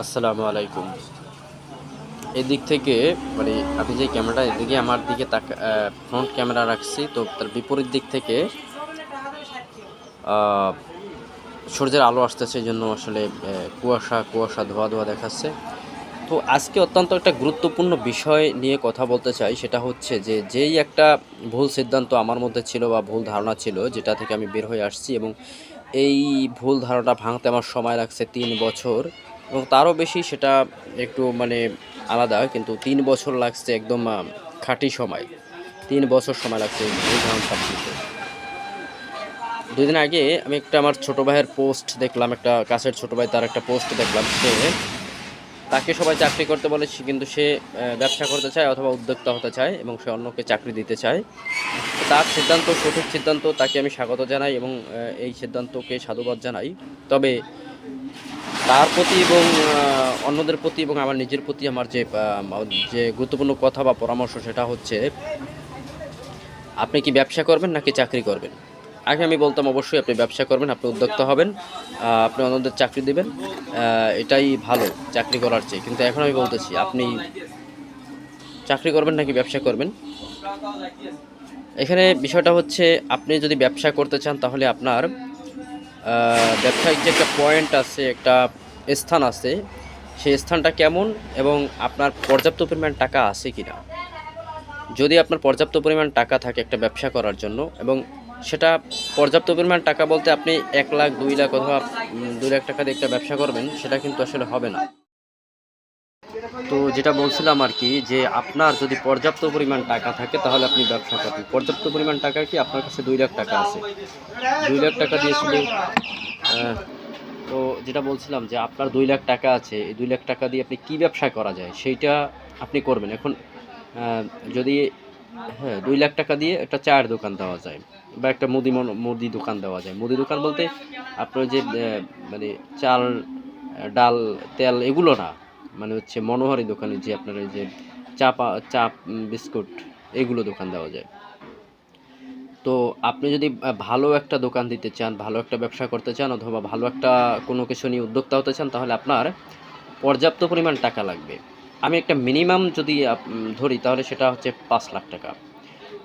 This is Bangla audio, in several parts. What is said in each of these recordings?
আসসালামু আলাইকুম। এদিক থেকে মানে আমি যে ক্যামেরাটা, এদিকে আমার দিকে তাকা ফ্রন্ট ক্যামেরা রাখছি, তো তার বিপরীত দিক থেকে সূর্যের আলো আসতেছে, এই জন্য আসলে কুয়াশা কুয়াশা, ধোয়া ধোয়া দেখাচ্ছে। তো আজকে অত্যন্ত একটা গুরুত্বপূর্ণ বিষয় নিয়ে কথা বলতে চাই, সেটা হচ্ছে যে, যেই একটা ভুল সিদ্ধান্ত আমার মধ্যে ছিল বা ভুল ধারণা ছিল, যেটা থেকে আমি বের হয়ে আসছি এবং এই ভুল ধারণাটা ভাঙতে আমার সময় লাগছে তিন বছর এবং তারও বেশি সেটা একটু মানে আলাদা, কিন্তু তিন বছর লাগছে একদম খাঁটি সময়। তিন বছর সময় লাগছে এই ভুল ধারণাটা ভাঙতে। দুই দিন আগে আমি একটা আমার ছোটো ভাইয়ের পোস্ট দেখলাম, একটা কাছের ছোটো ভাই তার একটা পোস্ট দেখলাম সে তাকে সবাই চাকরি করতে বলে কিন্তু সে ব্যবসা করতে চায় অথবা উদ্যোক্তা হতে চায় এবং সে অন্যকে চাকরি দিতে চায়। তার সিদ্ধান্ত, সঠিক সিদ্ধান্ত, তাকে আমি স্বাগত জানাই এবং এই সিদ্ধান্তকে সাধুবাদ জানাই। তবে তার প্রতি এবং অন্যদের প্রতি এবং আমার নিজের প্রতি আমার যে যে গুরুত্বপূর্ণ কথা বা পরামর্শ, সেটা হচ্ছে, আপনি কি ব্যবসা করবেন নাকি চাকরি করবেন? আগে আমি বলতাম অবশ্যই আপনি ব্যবসা করবেন, আপনি উদ্যোক্তা হবেন আপনি অন্যদের চাকরি দেবেন এটাই ভালো চাকরি করার চেয়ে। কিন্তু এখন আমি বলতেছি, আপনি চাকরি করবেন নাকি ব্যবসা করবেন? এখানে বিষয়টা হচ্ছে, আপনি যদি ব্যবসা করতে চান তাহলে আপনার ব্যবসায়িক যে একটা পয়েন্ট আছে, একটা স্থান আছে, সেই স্থানটা কেমন এবং আপনার পর্যাপ্ত পরিমাণ টাকা আছে কি না যদি আপনার পর্যাপ্ত পরিমাণ টাকা থাকে একটা ব্যবসা করার জন্য এবং সেটা পর্যাপ্ত পরিমাণ টাকা বলতে আপনি এক লাখ দুই লাখ অথবা দুই লাখ টাকা দিয়ে একটা ব্যবসা করবেন সেটা কিন্তু আসলে হবে না। তো যেটা বলছিলাম আর কি যে আপনার যদি পর্যাপ্ত পরিমাণ টাকা থাকে তাহলে আপনি ব্যবসা করবেন। পর্যাপ্ত পরিমাণ টাকা কি? আপনার কাছে দুই লাখ টাকা আছে। দুই লাখ টাকা দিয়েছিল আহ, তো যেটা বলছিলাম যে আপনার দুই লাখ টাকা আছে এই দুই লাখ টাকা দিয়ে আপনি কি ব্যবসা করা যায় সেইটা আপনি করবেন। এখন যদি হ্যাঁ দুই লাখ টাকা দিয়ে একটা চায়ের দোকান দেওয়া যায় বা একটা মুদি মুদি দোকান দেওয়া যায়। মুদি দোকান বলতে আপনার যে মানে চাল ডাল, তেল এগুলো না মানে হচ্ছে মনোহারি দোকানে যে আপনার যে চা পা, চা বিস্কুট এগুলো দোকান দেওয়া যায়। তো আপনি যদি ভালো একটা দোকান দিতে চান, ভালো একটা ব্যবসা করতে চান অথবা ভালো একটা কোনো কিছু নিয়ে উদ্যোক্তা হতে চান, তাহলে আপনার পর্যাপ্ত পরিমাণ টাকা লাগবে। আমি একটা মিনিমাম যদি ধরি, তাহলে সেটা হচ্ছে পাঁচ লাখ টাকা।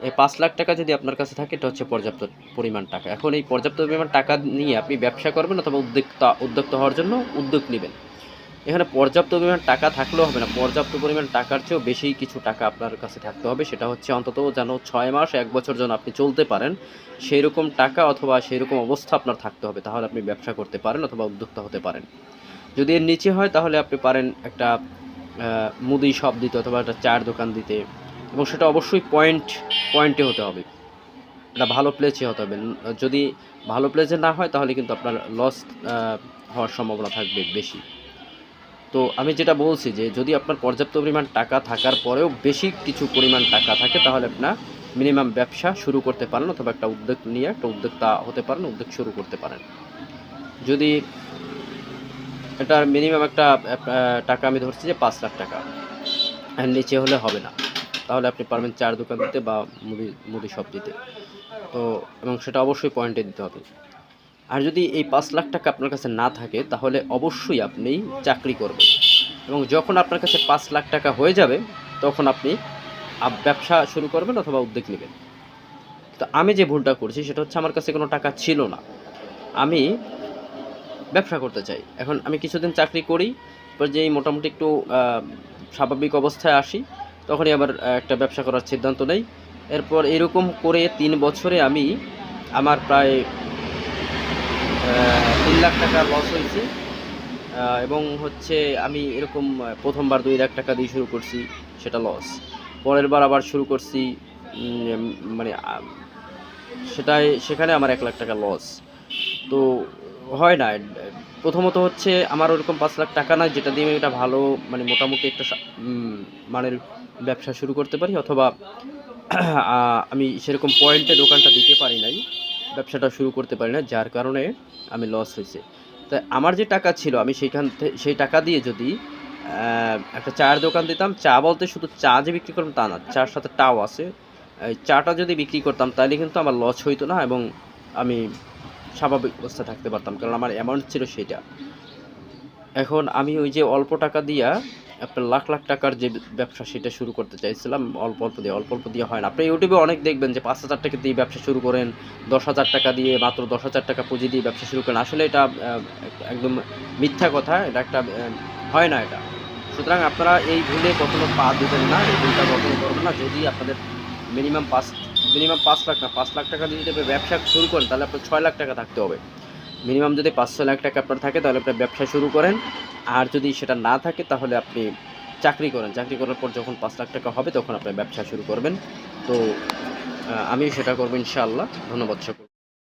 এই পাঁচ লাখ টাকা যদি আপনার কাছে থাকে, এটা হচ্ছে পর্যাপ্ত পরিমাণ টাকা। এখন এই পর্যাপ্ত পরিমাণ টাকা নিয়ে আপনি ব্যবসা করবেন অথবা উদ্যোক্তা উদ্যোক্তা হওয়ার জন্য উদ্যোগ নেবেন। এখানে পর্যাপ্ত পরিমাণ টাকা থাকলেও হবে না। পর্যাপ্ত পরিমাণ টাকার চেয়েও বেশি কিছু টাকা আপনার কাছে থাকতে হবে। সেটা হচ্ছে অন্তত যেন ছয় মাস, এক বছর যেন আপনি চলতে পারেন। সেই রকম টাকা অথবা সেই রকম অবস্থা আপনার থাকতে হবে। তাহলে আপনি ব্যবসা করতে পারেন অথবা উদ্যোক্তা হতে পারেন। যদি এর নিচে হয়, তাহলে আপনি পারেন একটা মুদি শপ দিতে অথবা একটা চায়ের দোকান দিতে। এবং সেটা অবশ্যই পয়েন্ট পয়েন্টে হতে হবে। এটা ভালো প্লেসে হতে হবে। যদি ভালো প্লেসে না হয়, তাহলে কিন্তু আপনার লস হওয়ার সম্ভাবনা থাকবে বেশি। তো আমি যেটা বলছি যে, যদি আপনার পর্যাপ্ত পরিমাণ টাকা থাকার পরেও বেশি কিছু পরিমাণ টাকা থাকে, তাহলে আপনার মিনিমাম ব্যবসা শুরু করতে পারেন অথবা একটা উদ্যোগ নিয়ে, একটা উদ্যোক্তা হতে পারেন, উদ্যোগ শুরু করতে পারেন। যদি এটার মিনিমাম একটা টাকা আমি ধরছি যে পাঁচ লাখ টাকা। আর নিচে হলে হবে না। তাহলে আপনি পারবেন চার দোকান দিতে বা মুদি মুদি শপ দিতে। তো, এবং সেটা অবশ্যই পয়েন্টে দিতে হবে। আর যদি এই পাঁচ লাখ টাকা আপনার কাছে না থাকে, তাহলে অবশ্যই আপনি চাকরি করবেন। এবং যখন আপনার কাছে পাঁচ লাখ টাকা হয়ে যাবে, তখন আপনি ব্যবসা শুরু করবেন অথবা উদ্যোগ নেবেন। তো আমি যে ভুলটা করছি, সেটা হচ্ছে আমার কাছে কোনো টাকা ছিল না। আমি ব্যবসা করতে চাই। এখন আমি কিছুদিন চাকরি করি তারপর যেই মোটামুটি একটু স্বাভাবিক অবস্থায় আসি, তখনই আবার একটা ব্যবসা করার সিদ্ধান্ত নেই। এরপর এরকম করে তিন বছরে আমি আমার প্রায় তিন লাখ টাকা লস হয়েছে। এবং হচ্ছে আমি এরকম প্রথমবার দুই লাখ টাকা দিয়ে শুরু করছি, সেটা লস পরের বার আবার শুরু করছি মানে সেটাই, সেখানে আমার এক লাখ টাকা লস তো হয় না। প্রথমত হচ্ছে আমার ওরকম পাঁচ লাখ টাকা নাই, যেটা দিয়ে আমি একটা ভালো মানে মোটামুটি একটা মানের ব্যবসা শুরু করতে পারি, অথবা আমি সেরকম পয়েন্টে দোকানটা দিতে পারি নাই, ব্যবসাটা শুরু করতে পারি না যার কারণে আমি লস হয়েছে। তাই আমার যে টাকা ছিল, আমি সেইখান থেকে সেই টাকা দিয়ে যদি একটা চায়ের দোকান দিতাম, চা বলতে শুধু চা যে বিক্রি করতাম তা না, চার সাথে টাও আছে। চাটা যদি বিক্রি করতাম, তাহলে কিন্তু আমার লস হইতো না, এবং আমি স্বাভাবিক অবস্থা থাকতে পারতাম, কারণ আমার অ্যামাউন্ট ছিল সেটা এখন আমি ওই যে অল্প টাকা দিয়া আপনার লাখ লাখ টাকার যে ব্যবসা সেটা শুরু করতে চাইছিলাম, অল্প অল্প দিয়ে, অল্প অল্প দিয়ে হয় না। আপনি ইউটিউবে অনেক দেখবেন যে পাঁচ হাজার টাকা দিয়ে ব্যবসা শুরু করেন, দশ হাজার টাকা দিয়ে মাত্র দশ হাজার টাকা পুঁজি দিয়ে ব্যবসা শুরু করেন। আসলে এটা একদম মিথ্যা কথা, এটা একটা হয় না এটা। সুতরাং আপনারা এই ভুলে কখনো পা দেবেন না, এই ভুলটা কখনো করবেন না। যদি আপনাদের মিনিমাম পাঁচ মিনিমাম পাঁচ লাখ না, পাঁচ লাখ টাকা যদি আপনি ব্যবসা শুরু করেন, তাহলে আপনার ছয় লাখ টাকা থাকতে হবে। মিনিমাম যদি পাঁচ ছয় লাখ টাকা আপনার থাকে, তাহলে আপনার ব্যবসা শুরু করেন। আর যদি সেটা না থাকে, তাহলে আপনি চাকরি করেন। চাকরি করার পর যখন পাঁচ লাখ টাকা হবে, তখন আপনি ব্যবসা শুরু করবেন। তো আমি সেটা করব ইনশাআল্লাহ। ধন্যবাদ সকল